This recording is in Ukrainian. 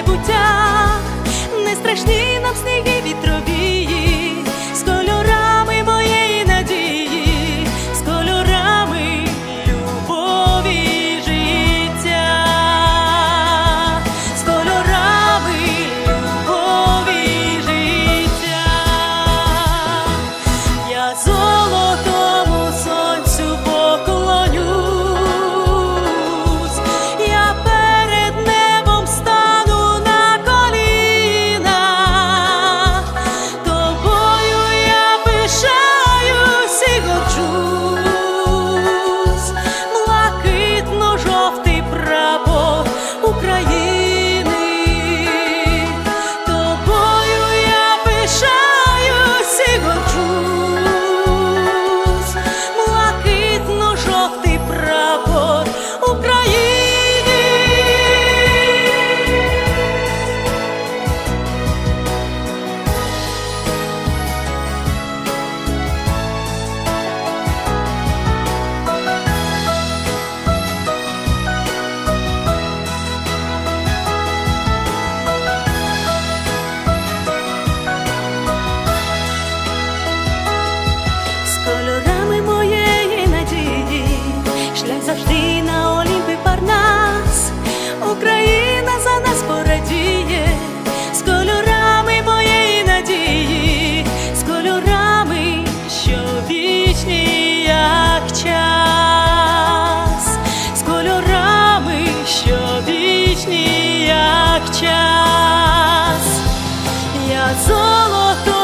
майбуття, не страшні нам сніги. вічний, як час, з кольорами, що вічні, як час, я золото.